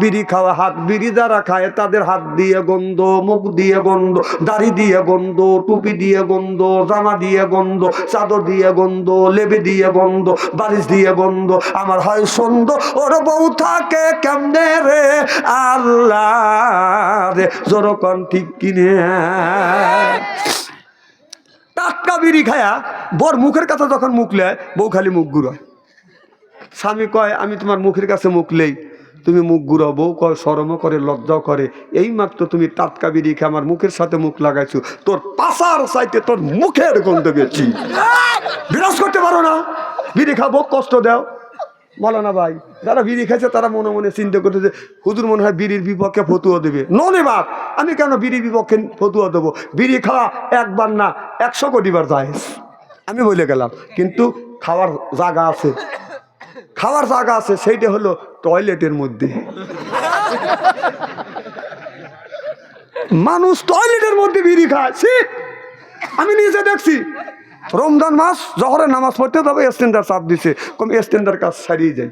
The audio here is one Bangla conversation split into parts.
বিড়ি খাওয়া, হাত বিড়ি যারা খায়, তাদের হাত দিয়ে গন্ধ, মুখ দিয়ে গন্ধ, দাড়ি দিয়ে গন্ধ, টুপি দিয়ে গন্ধ, জামা দিয়ে গন্ধ, চাদর দিয়ে গন্ধ, লেবে দিয়ে গন্ধ, বালিশ দিয়ে গন্ধ। আমার হয় সন্দ ওর বউ থাকে কেমনে রে? আল্লাহ রে জোরকন ঠিক কিনে। টাটকা বিড়ি খায়া বর মুখের কাছে যখন মুখ লেয়, বউ খালি মুখ ঘুরায়। স্বামী কয়, আমি তোমার মুখের কাছে মুখ লেই। তুমি মুখ কয় সরমও করে, লজ্জাও করে। এই মাত্র তুমি টাটকা বিড়ি খেয়ে আমার মুখের সাথে মুখ লাগাইছো। তোর পাশার সাইতে তোর মুখের গন্ধ পেয়েছি বিরাজ করতে পারো না। বিড়ি খাব কষ্ট দাও। বলো না ভাই, যারা বিড়ি খাইছে তারা মনে মনে চিন্তা করতেছে, হুজুর মনে হয় বিড়ির বিপক্ষে ফতুয়া দেবে। ননে বাপ, আমি কেন বিড়ির বিপক্ষে ফতুয়া দেবো? বিড়ি খাওয়া একবার না, একশো কোটিবার যায় আমি বলে গেলাম, কিন্তু খাওয়ার জায়গা আছে। খাওয়ার জায়গা আছে, সেইটা হলো টয়লেটের মধ্যে। মানুষ টয়লেটের মধ্যে বিড়ি খায়! আমি নিজে দেখছি। রমজান মাস জহরের নামাজ পড়তে তবে স্ট্যান্ডার চাপ দিছে। কম স্ট্যান্ডার কাজ ছাড়িয়ে যাই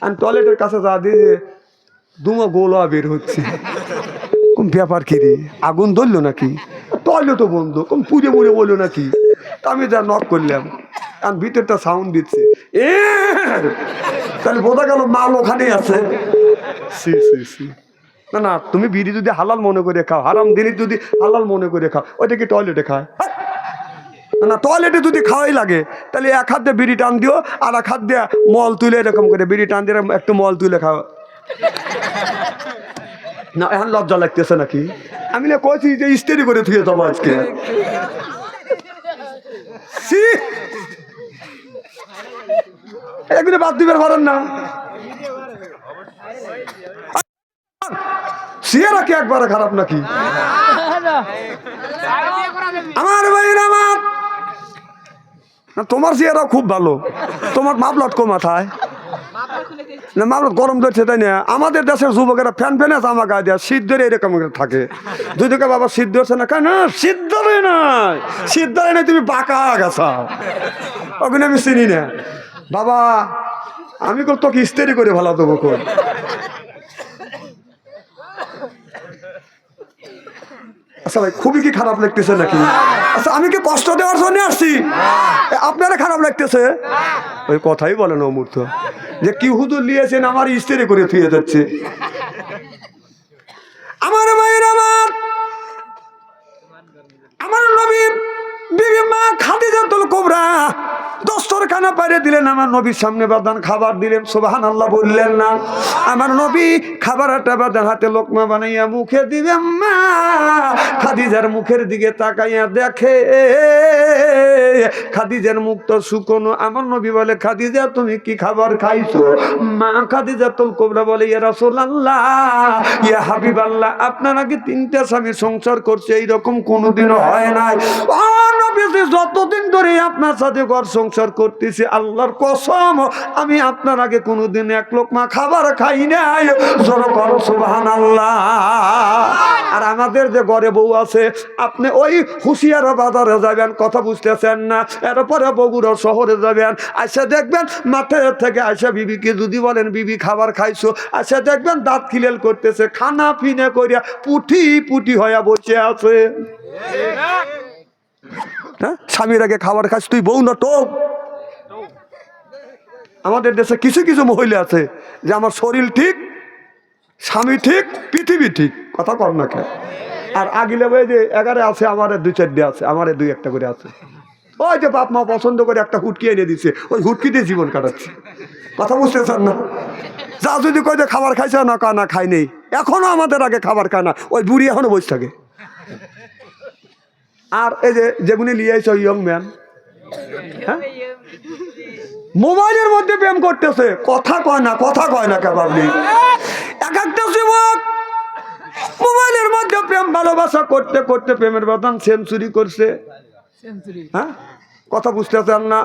আমি টয়লেটের কাছে যা দিয়ে দুমা গোলা বের হচ্ছে। কোন ব্যাপার কি রে? আগুন ধরলো নাকি? টয়লেটও বন্ধ। কোন পুজো মুড়ে বলল নাকি? আমি যা নক করলাম। আর ভিতরটা সাউন্ড দিচ্ছে। তাহলে বোঝা গেল মাল ওখানে আছে। সি সি সি। না না তুমি বিড়ি যদি হালাল মনে করে খাও হারাম দিনই যদি হালাল মনে করে খাও ওইটা কি টয়লেটে খায়? না, টয়লেটে যদি খাওয়াই লাগে তাহলে এক হাত দিয়ে বিড়ি টান দিও আর এক হাত দিয়ে মল তুলে এরকম করে বিড়ি টান দিয়ে একটু মল তুলে খাও। না এখন লজ্জা লাগতেছে নাকি? আমি না কইছি যে ইস্তেরি করে থুয়ে যাব আজকে! একদিনে বাদ দিবার পারেন না। সিয়ারা কি একবারে, খারাপ নাকি? আমার ভাই আমার তোমার চেহারা খুব ভালো। তোমার মাপ কো মাথায়। না, মামলা গরম ধরছে, তাই না? আমাদের দেশের যুবকেরা ফ্যান ফ্যান আছে আমার গায়ে দেয় শীত ধরে এরকম থাকে। দুদিকে বাবা শীত ধরছে না, কেন? শীত ধরে নাই। শীত ধরে নাই, তুমি বাঁকা গেছা। ওখানে আমি চিনি না। বাবা, আমি কত তোকে ইস্তেরি করে ভালো দেবো কোন আচ্ছা ভাই, খুবই কি খারাপ লাগতেছে নাকি? আচ্ছা আমি কি কষ্ট দেওয়ার জন্য আসছি? আপনারা খারাপ লাগতেছে? ওই কথাই বলেন অমূর্ত। যে কি হুদুর নিয়েছেন আমার স্ত্রী করে থুয়ে যাচ্ছে। আমার মায়ের আমার আমার নবী বিবি মা খাদিজাতুল কুবরা দস্তর খানা পাইরে দিলেন, আমার নবীর সামনে বাদান খাবার দিলেন সোবাহান আল্লাহ বললেন না। আমার নবী খাবার একটা বাদান হাতে লোকমা বানাইয়া মুখে দিবে মা খাদিজার মুখের দিকে তাকাইয়া দেখে। খাদিজার মুখ তো শুকনো। আমার নবী বলে, খাদিজা, তুমি কি খাবার খাইছো? মা খাদিজা তুল কোবরা, বলে, ইয়া রাসূলুল্লাহ, ইয়া হাবিবাল্লাহ, আপনার আগে তিনটা স্বামী সংসার করছে, এইরকম কোনোদিনও হয় নাই? যতদিন ধরে আপনার সাথে ঘর সংসার করতেছি, আল্লাহর কসম, আমি আপনার আগে কোনোদিন এক লোক মা খাবার খাই নাই। জোর কর সুবহানাল্লাহ। আর আমাদের যে ঘরে বউ আছে, আপনি ওই হুঁশিয়ার বাজারে যাবেন, কথা বুঝতেছেন না। এরপরে বগুড়া শহরে যাবেন আসে দেখবেন মাঠে থেকে আসে বিবিকে যদি বলেন, বিবি, খাবার খাইছো? আসে দেখবেন দাঁত খিলেল করতেছে, খানা পিনে করিয়া পুঠি পুঠি হইয়া বসে আছে। হ্যাঁ? স্বামীর আগে খাবার খাস তুই বউ না তো আমাদের দেশে কিছু কিছু মহিলা আছে, যে আমার শরীর ঠিক স্বামী ঠিক, পৃথিবী ঠিক, কথা কর না আর আগিলে বই যে, এগারো আছে, আমার দুই চারটে আছে, আমার দুই একটা করে আছে। ওই যে বাপ মা পছন্দ করে একটা হুটকি এনে দিছে, ওই হুটকি দিয়ে জীবন কাটাচ্ছে। কথা বুঝতেছেন না? যা যদি কই যে খাবার খাইছে, না কা, না খাই নেই। এখনও আমাদের আগে খাবার খায় না, ওই বুড়ি এখনও বসে থাকে। আর এই যে যেগুলি নিয়ে আইছে ওই ইয়ং ম্যান হ্যাঁ? মোবাইলের মধ্যে প্রেম করতেছে। কথা কয় না কথা কয় না কেবাবলি এক একটা যুবক মোবাইলের মধ্যে প্রেম ভালোবাসা করতে করতে প্রেমের বাদান সেঞ্চুরি করছে। হ্যাঁ? কথা বুঝতে চান না?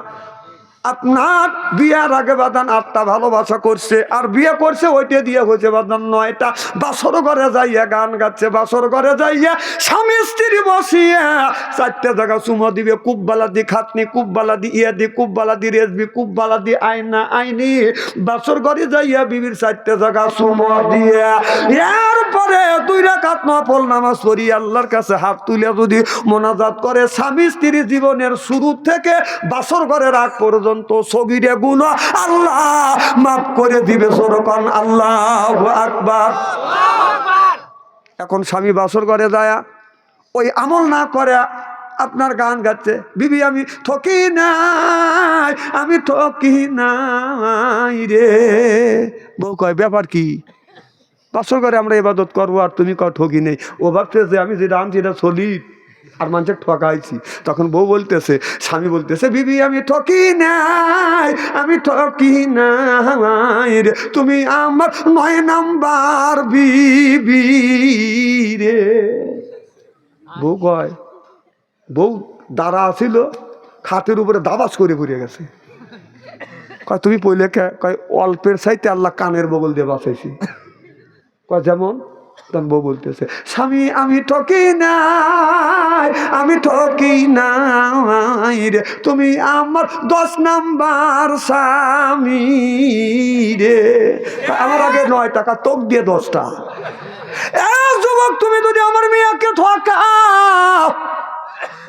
আপনার বিয়ার আগে বাদান আটটা ভালোবাসা করছে, আর বিয়ে করছে ওইটা দিয়ে হয়েছে বাদান নয়টা। বাসর ঘরে যাইয়া গান গাচ্ছে, বাসর ঘরে যাইয়া স্বামী স্ত্রী বসিয়া চারটে জায়গা চুমো দিবে কুব্বালা দি খাতনি কুব্বালা দি ইয়া দি কুব্বালা দি রেসবি কুব্বালা দি আয়না। আইনি বাসর ঘরে যাইয়া বিবির চারটে জায়গা চুমো দিয়া এরপরে দুই রাকাত নফল নামাজ পড়ি, আল্লাহর কাছে হাত তুলে যদি মোনাজাত করে, স্বামী স্ত্রী জীবনের শুরু থেকে বাসর ঘরে রাগ পর্যন্ত সগিরে গুণ আল্লাহ, মাফ করে দিবে সরকান আল্লাহ আকবার। এখন স্বামী বাসর ঘরে যায়, ওই আমল না করে আপনার গান গাচ্ছে, বিবি, আমি ঠকি নাই, আমি ঠকি নাই রে। বউ কয়, ব্যাপার কি? বাসর করে আমরা ইবাদত করব আর তুমি কও ঠকি নেই। ও ভাবছে ভাবতেছে আমি যেটা আনছি এটা সলিড আর মানুষের ঠকাইছি। তখন বউ বলতেছে, স্বামী বলতেছে, বিবি, আমি ঠকি নাই, আমি ঠকি নাই রে। তুমি আমার নয় নাম্বার বিবি রে। বউ কয়, বউ দাঁড়া আছিল খাতের উপরে দাবাস করে পড়ে গেছে। কয়, তুমি পইলে কয়, অল্পের সাইতে আল্লাহ কানের বগল দিয়ে বাঁচাইছি। কয়, যেমন বউ বলতেছে, স্বামী, আমি ঠকি নাই, আমি ঠকি নাই রে। তুমি আমার দশ নাম্বার স্বামী রে। আমার আগে নয় টাকা, তোক দিয়ে দশটা। যুবক, তুমি যদি আমার মেয়েকে ঠকাও,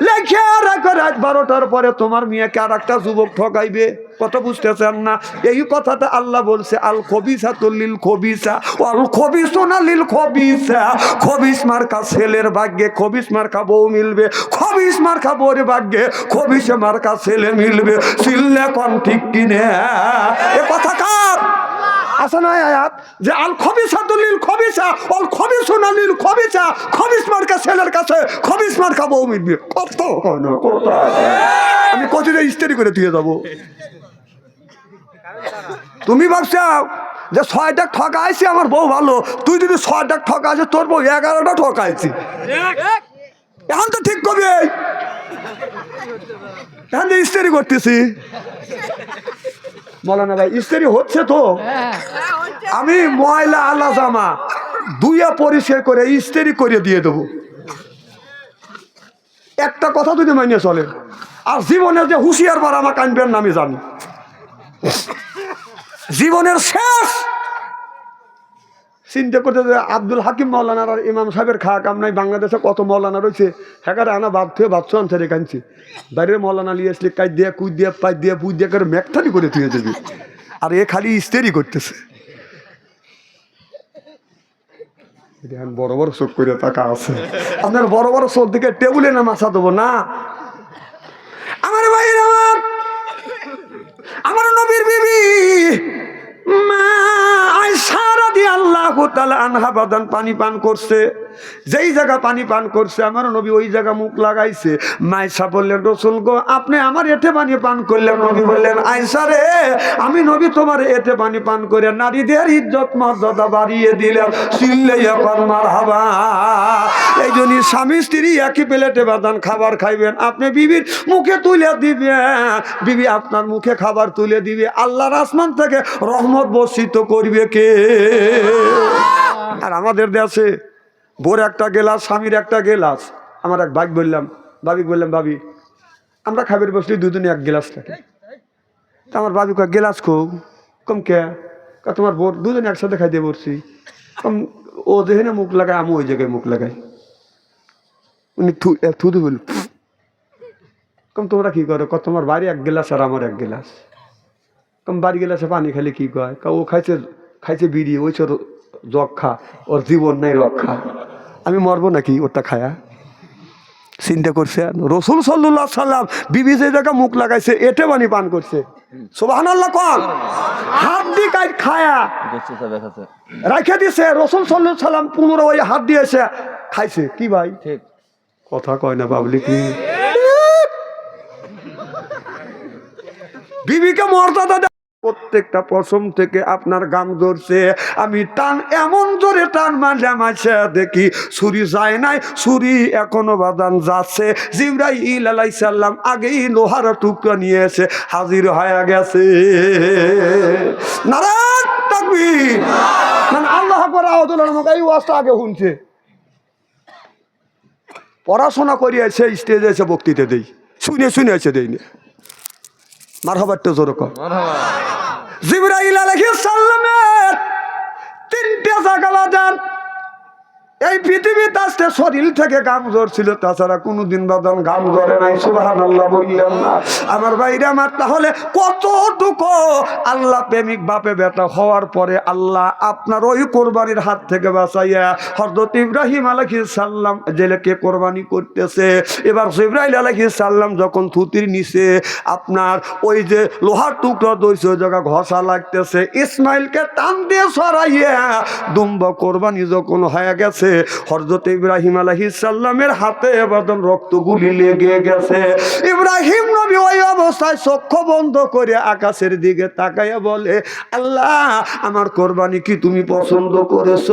লেখে রাখো রাত বারোটার পরে তোমার মেয়েকে আর একটা যুবক ঠকাইবে। কথা বুঝতেছেন না। এই কথাটা আল্লাহ বলছে, আল খবিসা তুলিল খবিসা অল খবিস না লিল খবিসা। খবিস মার্কা ছেলের ভাগ্যে, খবিস মার্কা বউ মিলবে, খবিস মার্কা বউর ভাগ্যে, খবিসে মার্কা ছেলে মিলবে। সিল্লে কন ঠিক কিনে। এ কথা কার? আছে না আয়াত, যে আল খবিসা দলিল খবিসা, অল খবিসুনা লিল খবিসা, খবিস মার্কা ছেলের কাছে, খবিস মার্কা বউ মিলবে কত আমি কতটা ইস্তেরি করে দিয়ে যাব। তুমি ভাবছ যে ছয়টা ঠকাইছি আমার বউ ভালো। তুই যদি ছয়টা ঠকাইছিস তোর বউ এগারোটা ঠকাইছি এখন তো ঠিক কবি। এখন যে ইস্তেরি করতেছি। মৌলানা ভাই স্ত্রী হচ্ছে তো। আমি ময়লা আল্লা জামা দুইয়া পরিষ্কার করে ইস্ত্রি করে দিয়ে দেবো। একটা কথা যদি মানিয়ে চলে আর জীবনের যে হুঁশিয়ার বার আমার কানবেন না আমি জানি। জীবনের শেষ চিন্তা করতে যে আব্দুল হাকিম মৌলানার আর ইমাম সাহেবের খা কাম নাই বাংলাদেশে কত মৌলানা রয়েছে। হ্যাঁ আনা বাপ থেকে বাচ্চা আনতে রে কানছি বাইরের মৌলানা নিয়ে আসলে কাজ দিয়ে, কুই দিয়ে, পাই দিয়ে, পুই দিয়ে করে ম্যাকথানি করে তুই যাবি আর এ খালি ইস্তেরি করতেছে। বড় বড় চোখ করে টাকা আছে। আপনার বড় বড় চোখ দিকে টেবুলে না মাছা দেবো, না? আমার ভাইয়ের আমার আমার নবীর বিবি, মা সারা দিয়ে আল্লাহ আনহা পানি পান করছে। যেই জায়গা পানি পান করছে, আমার নবী ওই জায়গা মুখ লাগাইছে। মাইসা বললেন, রসুল গো, আপনি আমার এতে পানি পান করলেন। নবী বললেন আয়সা রে, আমি নবী তোমার এতে পানি পান করে নারীদের ইজ্জত মর্যাদা বাড়িয়ে এখন মার হাবা এই জন্য স্বামী স্ত্রী একই প্লেটে বাদান খাবার খাইবেন। আপনি বিবির মুখে তুলে দিবেন। বিবি আপনার মুখে খাবার তুলে দিবে। আল্লাহর আসমান থেকে রহমত বর্ষিত করবে। কে আর আমাদের দেশে বোর একটা গেলাস স্বামীর একটা গেলাস। আমার এক ভাই বললাম ভাবি বললাম ভাবি আমরা খাবার বসলি দুজনে এক গেলাস থাকে। তা আমার ভাবি কয় গেলাস খুব কম কে? তোমার বোর দুজনে একসাথে খাইতে বসছি। কম ও যেখানে মুখ লাগায় আমি ওই জায়গায় মুখ লাগাই। উনি থু এ, থুতু বল কম তোমরা কি করো? তোমার বাড়ি এক গেলাস আর আমার এক গেলাস। কম বাড়ি গেলাসে পানি খেলে কি কয় ও খাইছে খাইছে বিড়ি ওই চোর যক্ষা ওর জীবন নাই রক্ষা। আমি মরবো নাকি ওরটা খায়া? চিন্তা করছে রসুল সাল্লাহ সাল্লাম বিবি যে জায়গা মুখ লাগাইছে এটে পানি পান করছে। সোবাহান আল্লাহ কন। হাত খায়া। রাখে দিছে রসুল সাল্লাহ সাল্লাম পুনরায় ওই হাত দিয়েছে খাইছে। কি ভাই? ঠিক। কথা কয় না পাবলিক বিবিকে মর্যাদা প্রত্যেকটা পশম থেকে আপনার গাম ধরছে। আমি টান, এমন জোরে টান মাঝে মাঝে দেখি, ছুরি যায় নাই, ছুরি এখনও বাদান যাচ্ছে। জিব্রাই ইল আলাই সাল্লাম আগেই লোহার টুকরা নিয়ে এসে হাজির হয়ে গেছে। নারায়ণ মানে আল্লাহ আগে শুনছে। পড়াশোনা করিয়া স্টেজে এসে বক্তৃতা দেই। শুনে শুনে এসে মার হবার তো জোর কর। জিব্রাইল আলাইহিস সালামের তিনটে জায়গা বাজান এই পৃথিবীতে আসতে শরীর থেকে গাম ছিল, তাছাড়া কোনোদিন বাদান গাম ধরে নাই সুবাহান আল্লাহ না। আমার বাইরে আমার, তাহলে কতটুকু আল্লাহ প্রেমিক বাপে বেটা হওয়ার পরে আল্লাহ আপনার ওই কোরবানির হাত থেকে বাঁচাইয়া হরদত ইব্রাহিম আলহি সাল্লাম জেলেকে কোরবানি করতেছে। এবার জিব্রাইল আলহি সাল্লাম যখন থুতির নিচে আপনার ওই যে লোহার টুকরো দইছে, ওই জায়গা ঘষা লাগতেছে, ইসমাইলকে টান দিয়ে সরাইয়া দুম্ব কোরবানি যখন হয়ে গেছে হরজত ইব্রাহিম আলহিসাল্লামের হাতে এবাদন রক্তগুলি লেগে গেছে। ইব্রাহিম নবী ওই অবস্থায় চক্ষু বন্ধ করে আকাশের দিকে তাকাইয়া বলে, আল্লাহ, আমার কোরবানি কি তুমি পছন্দ করেছ?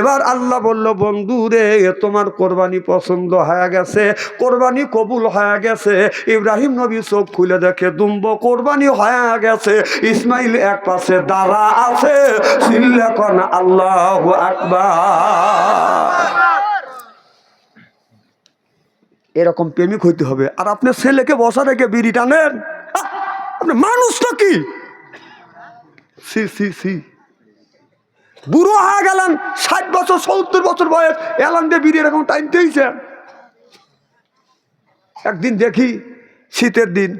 এবার আল্লাহ বলল, বন্ধু রে, তোমার কোরবানি পছন্দ হয়ে গেছে, কোরবানি কবুল হয়ে গেছে। ইব্রাহিম নবী চোখ খুলে দেখে, দুম্ব কোরবানি হয়ে গেছে, ইসমাইল এক পাশে দাঁড়া আছে। আল্লাহ আকবার। এরকম প্রেমিক হইতে হবে। আর আপনার ছেলেকে বসা রেখে বিড়ি টানেন? আপনি মানুষ তো কি? সি সি সি বুড়ো হয়ে গেলেন, ষাট বছর, সত্তর বছর বয়স এলান দিয়ে বিড়ি এরকম টাইম দিয়েছে একদিন দেখি, শীতের দিন,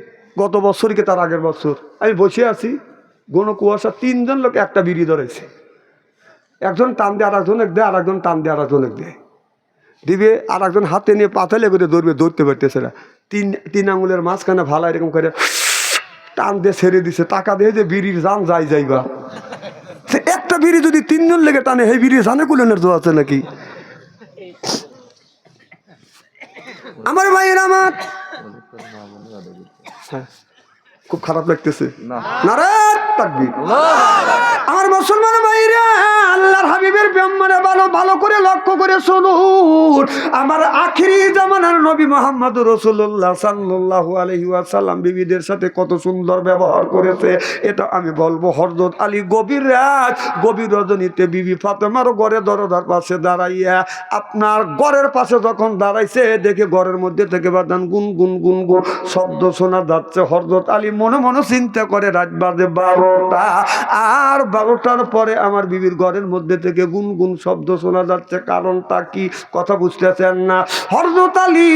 গত বছরকে তার আগের বছর? আমি বসে আছি গণ কুয়াশা, তিনজন লোক একটা বিড়ি ধরেছে। একজন টান দিয়ে আর একজনের দেয় আর একজন টান দিয়ে আর একজনের দেয়। দিবে আর একজন হাতে নিয়ে পাতালে করে ধরবে ধরতে পারতেছে না। তিন তিন আঙুলের মাঝখানে ভালো এরকম করে টান দিয়ে ছেড়ে দিছে টাকা দিয়ে যে বিড়ির জান যাই যাইবা একটা বিড়ি যদি তিনজন লেগে টানে সেই বিড়ি জানে কুলেনের দোয়া আছে নাকি? আমার ভাইয়ের আমার। হ্যাঁ, খুব খারাপ লাগতেছে। আমার মুসলমান ভাইরা আল্লাহর হাবিবের ভালো ভালো করে লক্ষ্য করে শুনুন আমার আখিরি জামানার নবী মোহাম্মদ রসুল্লাহ সাল্লাহ আলহি বিবিদের সাথে কত সুন্দর ব্যবহার করেছে। এটা আমি বলব হরদত আলী গভীর রাত গভীর রজনীতে বিবি ফাতেমার ঘরে দরদার পাশে দাঁড়াইয়া আপনার ঘরের পাশে যখন দাঁড়াইছে দেখে ঘরের মধ্যে থেকে বাদান গুন গুন গুন গুন শব্দ শোনা যাচ্ছে। হরদত আলী মনে মনে চিন্তা করে, রাত বাজে বারোটা। আর বারোটার পরে আমার বিবির ঘরের মধ্যে থেকে গুন গুন শব্দ শোনা যাচ্ছে, কারণটা কি কথা বুঝতেছেন না? হরদত আলী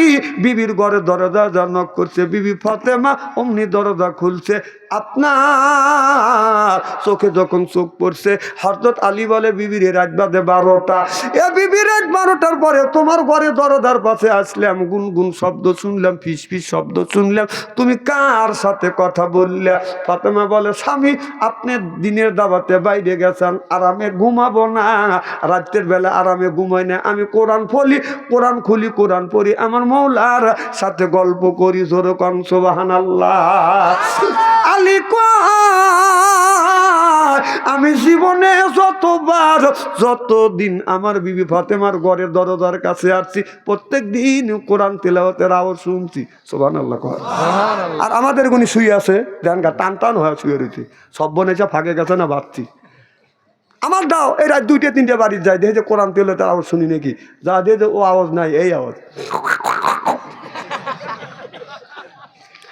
বিবির ঘরে দরজা জনক করছে, বিবি ফাতেমা অমনি দরজা খুলছে। আপনার চোখে যখন চোখ পড়ছে হরদত আলী বলে বিবির রাত বাজে বারোটা। এ বিবির রাত বারোটার পরে তোমার ঘরে দরজার পাশে আসলাম। গুন গুন শব্দ শুনলাম ফিস ফিস শব্দ শুনলাম। তুমি কার সাথে কথা বললে ফাতেমা বলে স্বামী আপনি দিনের দাবাতে বাইরে গেছেন আরামে ঘুমাবো না। রাত্রের বেলা আরামে ঘুমাই না। আমি কোরআন ফলি কোরআন খুলি কোরআন পড়ি। আমার মৌলার সাথে গল্প করি জোর কন সোবাহান আল্লাহ! আলী আমি জীবনে যতবার যতদিন আমার বিবি ফাতেমার ঘরের দরজার কাছে আসছি প্রত্যেক দিন কোরআন তেলাওয়াতের আওয়াজ শুনছি। সোবান আল্লাহ কয় আর আমাদের গুনি শুয়ে আছে দেন গা টান টান হয়ে শুয়ে রয়েছে। সব বনেছে ফাঁকে গেছে না ভাবছি। আমার দাও এই রাত দুইটা তিনটে বাড়ির যায় দেখে যে কোরআন তেলে তার আওয়াজ শুনি নাকি। যা দিয়ে যে ও আওয়াজ নাই এই আওয়াজ।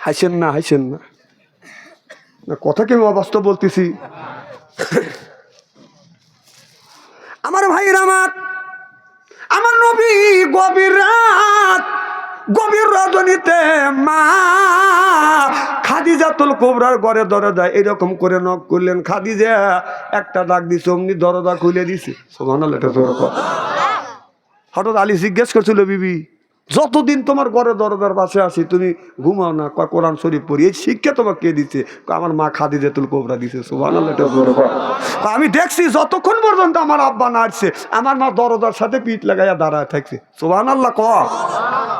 হাসেন না হাসেন না। না কথা কি আমি অবাস্তব বলতেছি? আমার ভাইয়ের আমার আমার নবী গভীর রাত, গভীর রজনীতে মা খাদিজাতুল কোবরার ঘরে দরজা এরকম করে নক করলেন খাদিজা, একটা ডাক দিছে, অমনি দরজা খুলে দিছে। সোমান হঠাৎ আলী জিজ্ঞেস করছিল, বিবি যতদিন তোমার ঘরে দরজার পাশে আসি তুমি ঘুমাও না কোরআন শরীফ পড়ি। এই শিক্ষা তোমাকে কে দিচ্ছে আমার মা খাদি তুল কোবরা দিছে আমি দেখছি যতক্ষণ পর্যন্ত আমার আব্বা না আসছে, আমার মা দরজার সাথে পিঠ লাগাইয়া দাঁড়ায় থাকছে। সুবান আল্লাহ ক?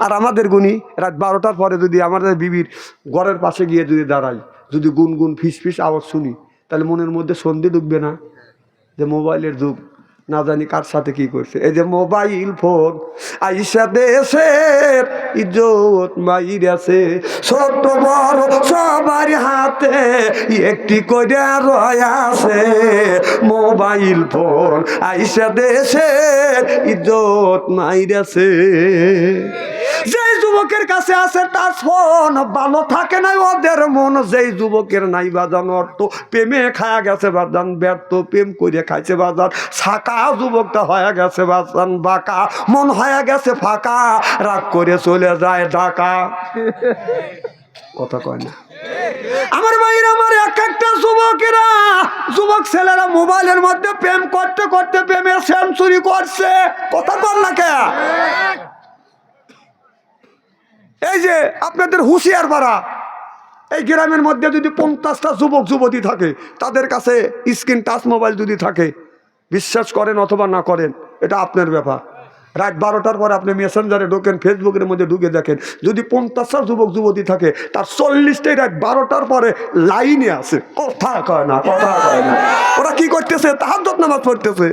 আর আমাদের গুনি রাত বারোটার পরে যদি আমাদের বিবির ঘরের পাশে গিয়ে যদি দাঁড়াই, যদি গুনগুন ফিস ফিস আওয়াজ শুনি, তাহলে মনের মধ্যে সন্ধি ঢুকবে না যে মোবাইলের যুগ। না জানি কার সাথে কি করছে। এই যে মোবাইল ফোন, আইসা দেশের মাইর আছে ছোট বড় সবার হাতে একটি করে আছে। মোবাইল ফোন, আইসা দেশের ইজত মাইরাছে। যেই যুবকের কাছে আছে তার ফোন। ভালো থাকে নাই ওদের মন। যেই যুবকের নাই বাজান, অর্থ প্রেমে খায়া গেছে বাজান, ব্যর্থ প্রেম করে খাইছে বাজান। সাকা যুবকটা হয়ে গেছে বাজান, বাঁকা, মন হয়ে গেছে ফাঁকা, রাগ করে চলে যায় ঢাকা। কথা কয় না। আমার ভাইরা আমার এক একটা যুবকেরা, যুবক ছেলেরা মোবাইলের মধ্যে প্রেম করতে করতে প্রেমের সেঞ্চুরি করছে। কথা বল না কে? এই যে আপনাদের হুঁশিয়ার পাড়া এই গ্রামের মধ্যে যদি পঞ্চাশটা যুবক, যুবতী থাকে, তাদের কাছে স্ক্রিন টাচ মোবাইল যদি থাকে, বিশ্বাস করেন অথবা না করেন, এটা আপনার ব্যাপার। রাত বারোটার পরে আপনি মেসেঞ্জারে ঢোকেন, ফেসবুকের মধ্যে ঢুকে দেখেন, যদি পঞ্চাশটা যুবক, যুবতী থাকে, তার চল্লিশটাই রাত বারোটার পরে লাইনে আছে। কথা কয় না, কথা কয় না। ওরা কি করতেছে? তাহার নামাজ পড়তেছে।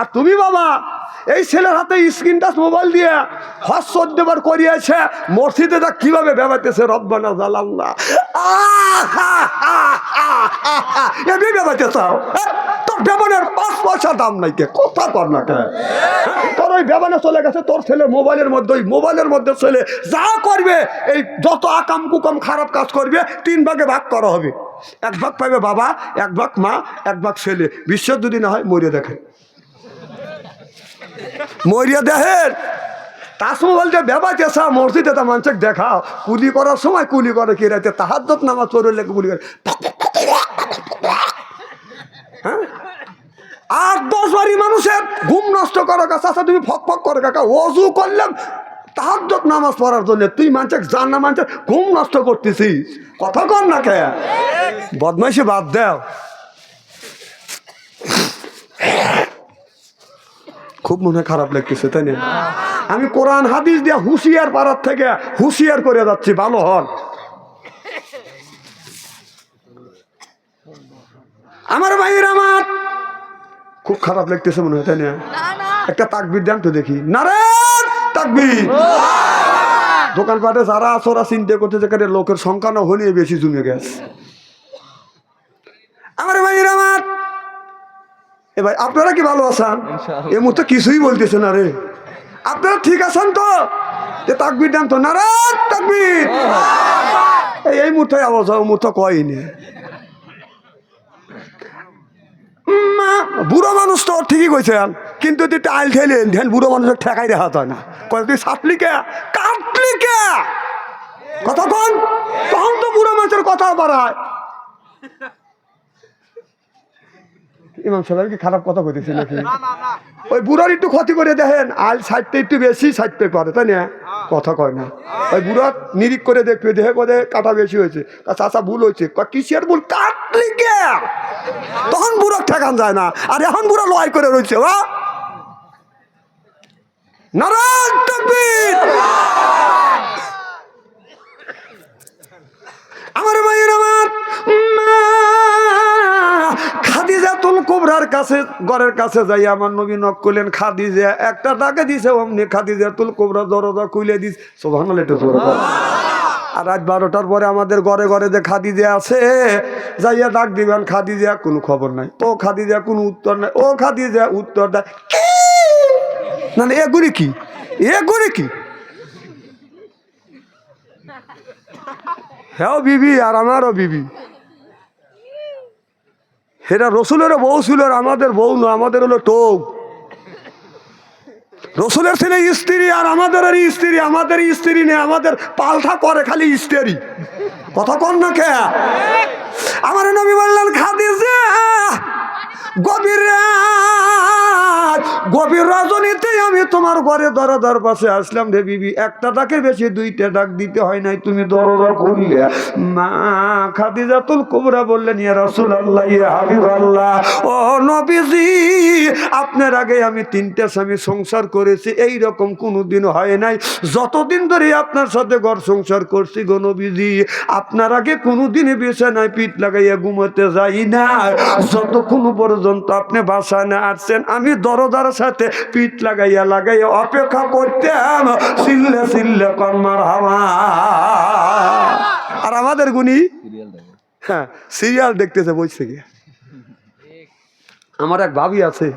আর তুমি বাবা, এই ছেলের হাতে স্ক্রিন টাচ মোবাইল দিয়ে হজ চোদ্দবার করিয়েছে, মসজিদে তা কীভাবে বেবাইতেছে রব্বানা জালাল্লাহ? এমনি বেবাইতে চাও হ্যাঁ? তোর বেবানের পাঁচ পয়সা দাম নাই কে? কথা কর না তোর ওই বেবানে চলে গেছে, তোর ছেলে মোবাইলের মধ্যে, ওই মোবাইলের মধ্যে ছেলে যা করবে, এই যত আকাম কুকাম খারাপ কাজ করবে, তিন ভাগে ভাগ করা হবে। এক ভাগ পাবে বাবা, এক ভাগ মা, এক ভাগ ছেলে। বিশ্ব যদি না হয় মরিয়ে দেখে। মরিয়া দেখেন তাস মোবাইল যে বেবাইতে চা মসজিদে তা মানুষকে দেখাও কুলি করার সময় কুলি করে কি রাতে। তাহার নামাজ লেগে কুলি করে। হ্যাঁ? আট, দশ বাড়ি মানুষের ঘুম নষ্ট করো কাছে তুমি ফক ফক করে কাকা অজু করলাম তাহার নামাজ পড়ার জন্য তুই মানুষের জান না, মানুষের ঘুম নষ্ট করতেছিস। কথা কর না কে? বদমাইশি বাদ দেও। খুব মনে খারাপ লাগতেছে, তাই না? আমি কোরআন, হাদিস দিয়ে হুঁশিয়ার পাড়ার থেকে হুঁশিয়ার করে যাচ্ছি, ভালো হন। আমার ভাইয়ের আমার। খুব খারাপ লাগতেছে মনে হয়, তাই না? একটা তাকবির দেন তো দেখি। নারে তাকবির! দোকানপাটে যারা আছে, ওরা চিন্তা করতে যেখানে লোকের সংখ্যা না হলে বেশি জমে গেছে। আমার ভাইয়ের আমার এ ভাই আপনারা কি ভালো আছেন? এ মুহূর্তে কিছুই বলতেছে না রে। আপনারা ঠিক আছেন তো? যে তাকবির দেন তো না রে তাকবির। এই এই মুহূর্তে আওয়াজ হয় মুহূর্তে কয়নি বুড়ো মানুষ তো ঠিকই কইছেন কিন্তু তুই টাইল খেলেন ধ্যান বুড়ো মানুষের ঠেকাই দেখা হয় না। কয় তুই সাপলি কে? কাটলি কে? কথা কন। তখন তো বুড়ো মানুষের কথা বাড়ায়। ইমাম সাহেব কি খারাপ কথা কইতেছি নাকি? ওই বুড়ার একটু ক্ষতি করে দেখেন আল সাইডটা একটু বেশি সাইডতে পারে তাই না? কথা কয় না। ওই বুড়া নিরিখ করে দেখবে দেখে করে কাটা বেশি হয়েছে। তা চাষা ভুল হয়েছে। কিসের ভুল? কাটলি কে তখন বুড়ো ঠেকান যায় না। আর এখন বুড়ো লয় করে রয়েছে বা নারায়ণ আমার ভাইয়ের আমার! কোবরার কাছে, ঘরের কাছে যাই আমার নবী নক করলেন, খাদিজা, একটা টাকা দিছে, অমনি খাদিজাতুল কোবরা দরজা খুলে দিস। সোভান। আর রাত বারোটার পরে আমাদের ঘরে ঘরে যে খাদিজা আছে, যাইয়া ডাক দিবেন খাদি খাদিজা, কোনো খবর নাই? ও খাদি খাদিজা, কোনো উত্তর নাই? ও খাদিজা, উত্তর দেয় না এগুলি কি? এগুলি কি? হ্যাঁ বিবি, আর আমারও বিবি। সেটা রসুলের বউ ছিল আর আমাদের বউ না, আমাদের হলো টোক রসুলের ছেলে স্ত্রী আর আমাদের স্ত্রী আমাদের স্ত্রী নেই, আমাদের পাল্টা করে খালি স্ত্রী। কথা কন না কে? আমার নবী বললেন, খাদিজা! গভীর গভীর রজনীতে আমি তোমার ঘরে দরদার পাশে আসলাম রে বিবি। একটা ডাকের বেশি, দুইটা ডাক দিতে হয় নাই, তুমি দরদা করলে। মা খাদিজাতুল কুবরা বললেন, ইয়া রাসূলুল্লাহ, ইয়া হাবিবাল্লাহ। ও নবীজি, আপনার আগে আমি তিনটা স্বামী সংসার করেছি এই রকম কোনোদিন হয় নাই। যতদিন ধরে আপনার সাথে ঘর সংসার করছি গো নবীজি, আপনার আগে কোনোদিনই বিছানায় পিঠ লাগাইয়া ঘুমোতে যাই না যতক্ষণ পর্যন্ত আপনি বাসায় না আসছেন আমি দরদার সাথে পিঠ লাগাইয়া লাগাইয়া অপেক্ষা করতাম। সিল্লে সিল্লে কর্মার হাওয়া আর আমাদের গুণী? হ্যাঁ সিরিয়াল দেখতেছে বলছে গিয়ে। আমার এক ভাবি আছে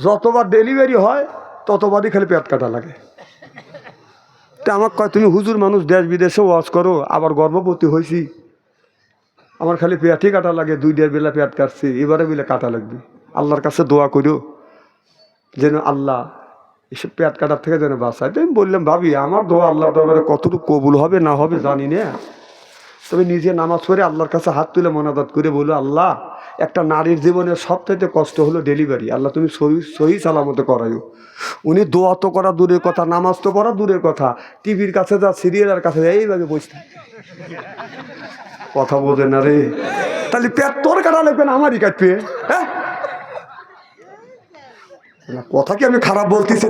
যতবার ডেলিভারি হয় ততবারই খালি পেট কাটা লাগে। তা আমাকে কয় তুমি হুজুর মানুষ দেশ বিদেশে ওয়াজ করো আবার গর্ভবতী হয়েছি আমার খালি পেটই কাটা লাগে, দুই দেড় বেলা পেট কাটছি, এবারে বেলা কাটা লাগবে। আল্লাহর কাছে দোয়া করিও, যেন আল্লাহ এসব পেট কাটার থেকে যেন বাঁচায়। তো আমি বললাম, ভাবি, আমার দোয়া আল্লাহ দরবারে কতটুকু কবুল হবে, না হবে জানি না। তবে নিজে নামাজ পড়ে আল্লাহর কাছে হাত তুলে মনাদাত করে বলো আল্লাহ, একটা নারীর জীবনের সবথেকে কষ্ট হলো ডেলিভারি। আল্লাহ, তুমি সহি সহি সালামতে করাইও। উনি দোয়া তো করা দূরের কথা, নামাজ তো করা দূরের কথা। টিভির কাছে যা, সিরিয়ালের কাছে এইভাবে বসতে কথা বোঝে না রে। তাহলে পেট তোর কাটা লাগবে না, আমারই কাটবে হ্যাঁ? কথা কি আমি খারাপ বলতেছি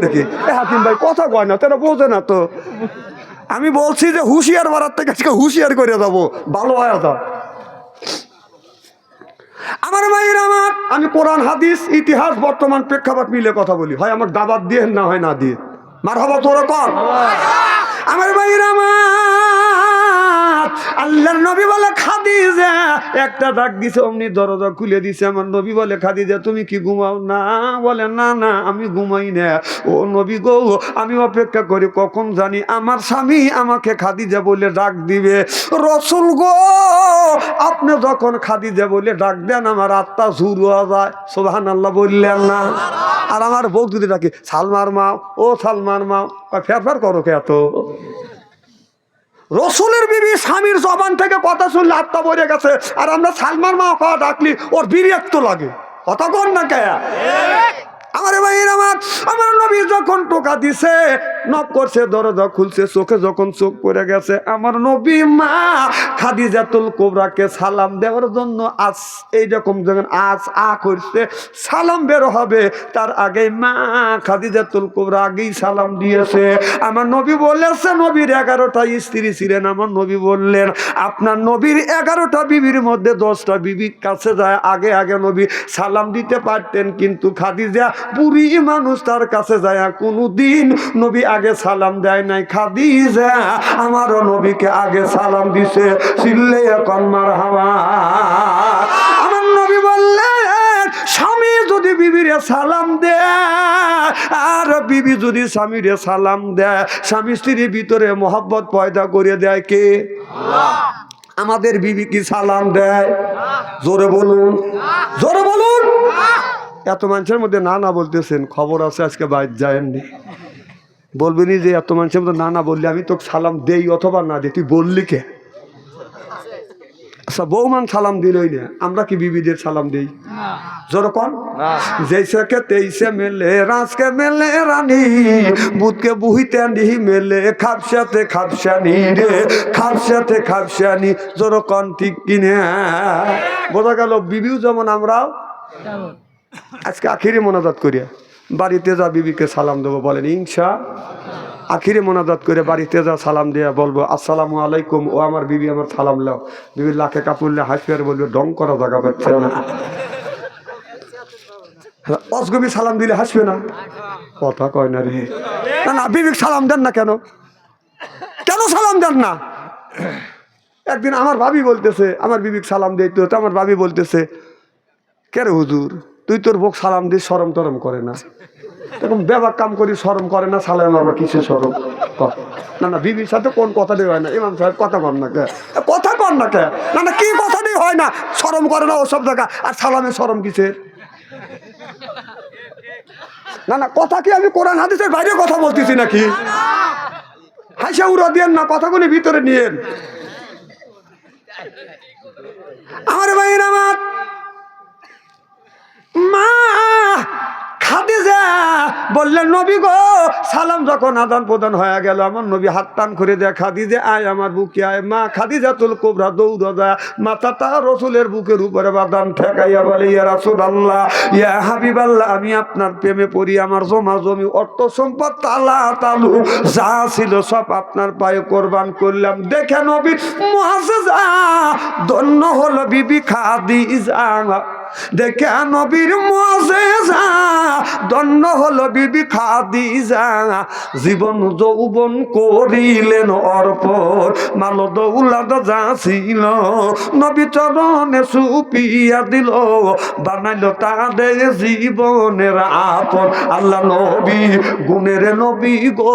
এ হাকিম ভাই, কথা কয় না, তারা বোঝে না তো। আমি বলছি যে হুঁশিয়ার মারার থেকে আজকে হুঁশিয়ার করে যাব, ভালো হয় তা আমার মায়ের আমার, আমি কোরআন, হাদিস, ইতিহাস, বর্তমান প্রেক্ষাপট মিলে কথা বলি। হয় আমার দাবাত দিয়ে না হয় না দিয়ে। মার হবা তোরা কর। আমার মায়ের আমার আল্লাহর নবী বলে, খাদিজা। একটা ডাক দিছে, অমনি দরজা খুলে দিছে। আমার নবী বলে, খাদিজা, তুমি কি ঘুমাও? না, বলে, না না, আমি ঘুমাই না। ও নবী গো, আমি অপেক্ষা করি, কখন জানি? আমার স্বামী আমাকে খাদিজা বলে ডাক দিবে। রসুল গো, আপনি যখন খাদিজা বলে ডাক দেন, আমার আত্মা ঝুরু যায়। সোহান আল্লাহ বললেন না। আর আমার বউ যদি ডাকে, সালমার মাও, ও সালমার মাও। ফের ফের করো কে এত? রসুলের বিবি স্বামীর জবান থেকে কথা শুনলে আত্মা বলে গেছে। আর আমরা সালমান মা কথা ডাকলি, ওর বিরক্ত লাগে। কথা কন না কে? আমার ভাই আমার আমার নবী যখন টোকা দিছে নক করছে, দরজা খুলছে, চোখে যখন চোখ পড়ে গেছে, আমার নবী মা খাদিজাতুল কোবরাকে সালাম দেওয়ার জন্য আজ এইরকম যখন আজ আ করছে, সালাম বের হবে। তার আগে মা খাদি খাদিজাতুল কোবরা আগেই সালাম দিয়েছে। আমার নবী বলেছে, নবীর এগারোটা স্ত্রী ছিলেন। আমার নবী বললেন, আপনার নবীর এগারোটা বিবির মধ্যে দশটা বিবির কাছে যায়। আগে আগে নবী সালাম দিতে পারতেন, কিন্তু খাদিজা বুড়ি মানুষ তার কাছে যায় কোনো দিন নবী আগে সালাম দেয় নাই খাদিজা আমারও নবীকে আগে সালাম দিছে চিল্লে এখন মার হাওয়া আমার নবী বললেন স্বামী যদি বিবিরে সালাম দেয় আর বিবি যদি স্বামীরে সালাম দেয় স্বামী স্ত্রীর ভিতরে মোহাব্বত পয়দা করে দেয় কে? আমাদের বিবি কি সালাম দেয়? জোরে বলুন। জোরে বলুন। এত মানুষের মধ্যে না না বলতেছেন খবর আছে আজকে বাইর যায়নি। বলবেনি যে এত মানুষের মধ্যে না না বললি আমি তোকে সালাম দেই অথবা না দিই তুই বললি কে? আচ্ছা বৌমান সালাম দিলই না আমরা কি বিবিদের সালাম দিই? যেরকম জৈসে কে তেইসে মেলে রাজকে মেলে রানী বুধকে বুহিতে নিহি মেলে খাপসাতে খাপসানি রে খাপসাতে খাপসানি যেরকম ঠিক কিনে? বোঝা গেল বিবিও যেমন আমরাও আজকে আখিরি মোনাজাত করিয়া বাড়িতে যা বিবিকে সালাম দেবো বলেন, ইনশা। আখিরে মোনাজাত করে বাড়িতে যা সালাম দিয়া বলব, আসসালামু আলাইকুম, ও আমার বিবি, আমার সালাম লাও বিবির লাখে কাপুরলে হাসি আর বলবে, ডং করা জায়গা পাচ্ছে না। সালাম দিলে হাসবে না। কথা কয় না রে। না না, বিবিক সালাম দেন না কেন? কেন সালাম দেন না? একদিন আমার ভাবি বলতেছে, আমার বিবিক সালাম দিই তো। আমার ভাবি বলতেছে কে রে হুজুর তুই তোর বউক সালাম দিস সরম টরম করে না? এরকম বেবাক কাম করি সরম করে না, সালাম মারবা কিসে সরম না না, বিবির সাথে কোন কথা দিয়ে হয় না? ইমাম সাহেব কথা কর না কে? কথা কর না কে? না না, কি কথা দিয়ে হয় না? সরম করে না, ওসব জায়গা আর সালামে সরম কিসের? না না, কথা কি আমি কোরআন, হাদিসের বাইরে কথা বলতেছি নাকি? হাসা উড়া দিয়েন না, কথাগুলি ভিতরে নিয়েন। আমার ভাইয়ের আমার। মা, খাদিজা বললেন, নবী গো, সালাম যখন আদান প্রদান হয়ে গেল, আমার নবী হাত টান করে দেয়, খাদিজে, আয় আমার বুকে আয়। মা খাদিজা তুল কোবরা দৌড় যায় মাথাটা রসুলের বুকের উপরে বাদান ঠেকাইয়া বলে, ইয়া রাসুল আল্লাহ ইয়া হাবিব আল্লাহ আমি আপনার প্রেমে পড়ি, আমার জমা জমি, অর্থ সম্পদ তালা তালু, যা ছিল সব আপনার পায়ে কোরবান করলাম। দেখে নবী মহাজা ধন্য হলো বিবি খাদিজা দেখে নবীর মজেজা দণ্ড হলো বিবি খাদিজা। জীবন যৌবন করিলেন অর্পণ মাল দৌলাদ যা ছিল নবী চরণে সুপিয়া দিল, বানাইল তাদের জীবনের আপন। আল্লাহ নবী, গুণের নবী গো,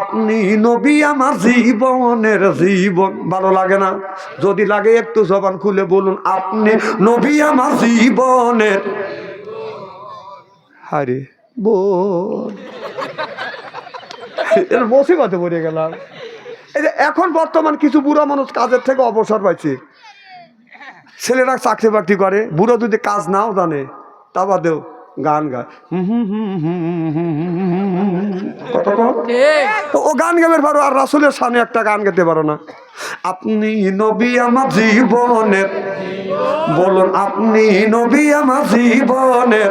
আপনি নবী আমার জীবনের জীবন। ভালো লাগে না? যদি লাগে একটু জবান খুলে বলুন, আপনি নবী আমার জীবনের হারে বোন। এর কথা পড়ে গেলাম। এই যে এখন বর্তমান কিছু বুড়ো মানুষ কাজের থেকে অবসর পাইছে। ছেলেরা চাকরি বাকরি করে, বুড়ো যদি কাজ নাও জানে, তা বাদেও গান গায়। ও গান গাবে পারো আর রাসুলের সামনে একটা গান গাইতে পারো না। আপনি নবী আমার জীবনের বলুন আপনি নবী আমার জীবনের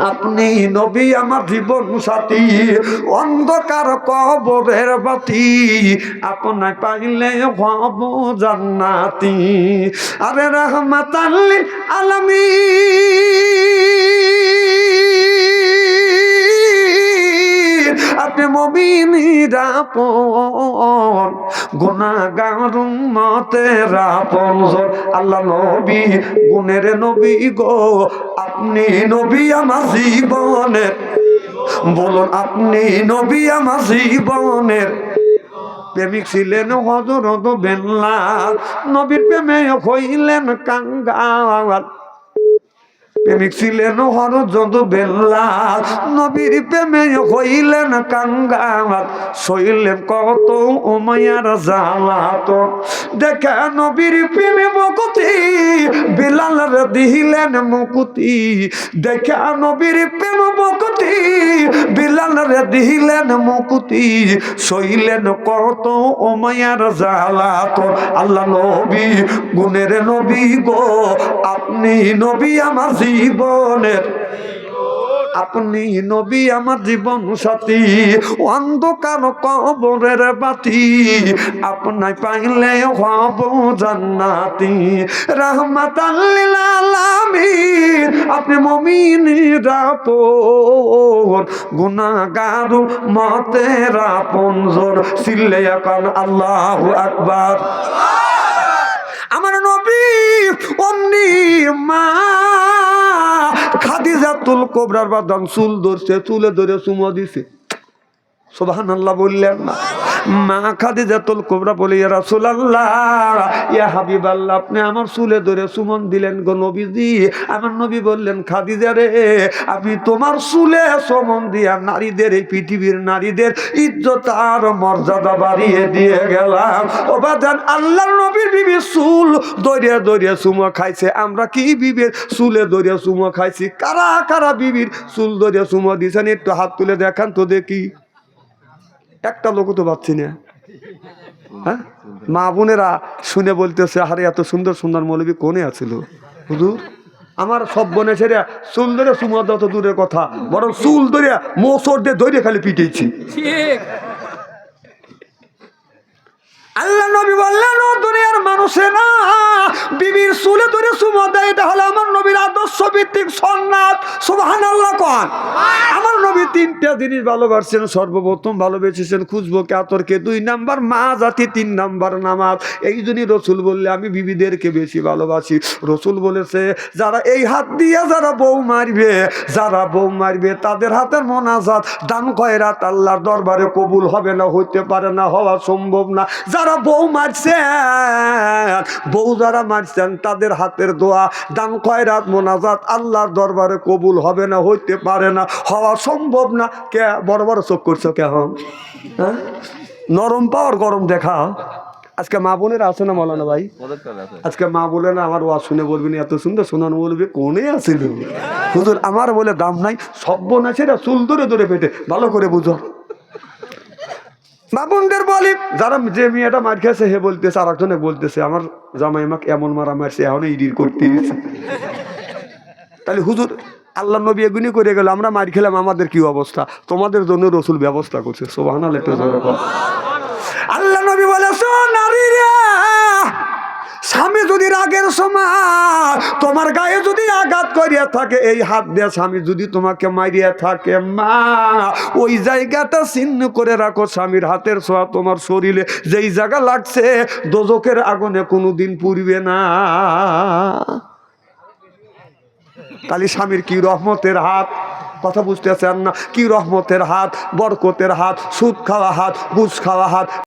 আপনি নবী আমার জীবন সাথী। অন্ধকার কবরের বাতি। আপনায় পাইলে হব জান্নাতি। আরে রহমত আলমী আপনি মবিনীরাপন গুণাগার মতে রাপন আল্লাহ নবী, গুণের নবী গো, আপনি নবী আমার জীবনের বলুন, আপনি নবী আমার জীবনের প্রেমিক ছিলেন হজরত বেল্লাল নবীর প্রেমে হইলেন কাঙ্গাল। প্রেমিক ছিলেন হরজত বেল্লাল। নবীর প্রেমে হইলেন কাঙ্গাল সইলেন কত উমায়ার জালাত। দেখে নবীর প্রেমে বকতি বিলাল দিলেন মুকুতি। দেখে নবীর প্রেম বকতি বিলাল দিলেন মুকুতি। সইলেন কত উমায়ার জালাত। আল্লাহ নবী, গুণের নবী গো, আপনি নবী আমার জীবনের। আপনি নবী, আমার জীবন সাথী। অন্ধকার কবরের বাতি। আপনাই পাইলে হব জান্নাতি। রহমত আপনি মমিনীরা পোর গুনাগার মতেরা পঞ্জর সিল্লে এখন আল্লাহু আকবার। আমার নবী অন্নি মা খাদিজাতুল কোবরার বাদান চুল ধরছে চুলে ধরে চুমো দিছে। সোবাহান আল্লাহ বললেন না। মা বলে, ইয়া আপনি আমার চুলে ধরে সুমন দিলেন গো নবীজি। আমার নবী বললেন, খাদিজা রে আমি তোমার চুলে সমন দিয়া নারীদের, এই পৃথিবীর নারীদের ইজ্জত আর মর্যাদা বাড়িয়ে দিয়ে গেলাম। ও বাজান, আল্লাহর নবীর বিবি চুল দরিয়া দরিয়া খাইছে। আমরা কি বিবির চুলে দরিয়া সুমো খাইছি? কারা কারা বিবির চুল দরিয়া সুমো দিছেন? একটু হাত তুলে দেখান তো দেখি। একটা লোকও তো পাচ্ছি না। হ্যাঁ? মা বোনেরা শুনে বলতেছে, আরে, এত সুন্দর সুন্দর মৌলবী কোনে আছিল? হুজুর, আমার সব বনে ছেড়ে চুল ধরে সুমা দূরের কথা, বরং চুল ধরে মোসর দিয়ে ধরে খালি পিটেছি আল্লাহ নবী বললেন দুনিয়ার মানুষে না, বিবির চুলে ধরে সুমা দেয় এটা হলো আমার নবীর আদর্শ ভিত্তিক সন্ন্যাত সুবহান আল্লাহ কন। আমার নবী তিনটা জিনিস ভালোবাসছেন, সর্বপ্রথম ভালোবেসেছেন, খুঁজবো কাতরকে দুই নাম্বার মা জাতি, তিন নাম্বার নামাজ। এই জন্যই রসুল বললে, আমি বিবিদেরকে বেশি ভালোবাসি। রসুল বলেছে, যারা এই হাত দিয়ে যারা বউ মারবে, যারা বউ মারবে, তাদের হাতের মোনাজাত দান কয়রাত আল্লাহর দরবারে কবুল হবে না, হইতে পারে না, হওয়া সম্ভব না। যারা বউ মারছেন বউ যারা মারছেন, তাদের হাতের দোয়া, দান কয়রাত মোনাজাত আল্লাহর দরবারে কবুল হবে না, হইতে পারে না, হওয়া সম্ভব না। কে? বড় বড় চোখ করছ কেমন হ্যাঁ? নরম পাওয়ার গরম দেখা। আজকে মা বোনের আছে না মৌলানা ভাই? আজকে মা বলে না, আমার ওয়াজ শুনে বলবি না, এত সুন্দর শোনানো বলবি, কোনে আছিল হুজুর, আমার বলে দাম নাই, সব্য না চুল ধরে ধরে পেটে, ভালো করে বুঝো। মা বলি, যারা যে মেয়েটা মার খেয়েছে, হে বলতেছে আর একজনে বলতেছে, আমার জামাই মাকে এমন মারা মারছে, এখন ইডির করতে তাহলে হুজুর আল্লাহ নবী এগুনি করে গেল, আমরা মার খেলাম, আমাদের কি অবস্থা? তোমাদের জন্য রসুল ব্যবস্থা করছে সোবাহান আল্লাহ নবী বলে "শোন নারীরা স্বামী যদি রাগের সময় তোমার গায়ে যদি আঘাত করিয়া থাকে, এই হাত দিয়ে স্বামী যদি তোমাকে মারিয়া থাকে, মা, ওই জায়গাটা চিহ্ন করে রাখো স্বামীর হাতের ছোঁয়া তোমার শরীরে। যেই জায়গা লাগছে দোজকের আগুনে কোনো দিন পুড়বে না। তাহলে স্বামীর কি রহমতের হাত? কথা বুঝতে চান না? কি রহমতের হাত? বরকতের হাত? সুদ খাওয়া হাত? বুঝ খাওয়া হাত?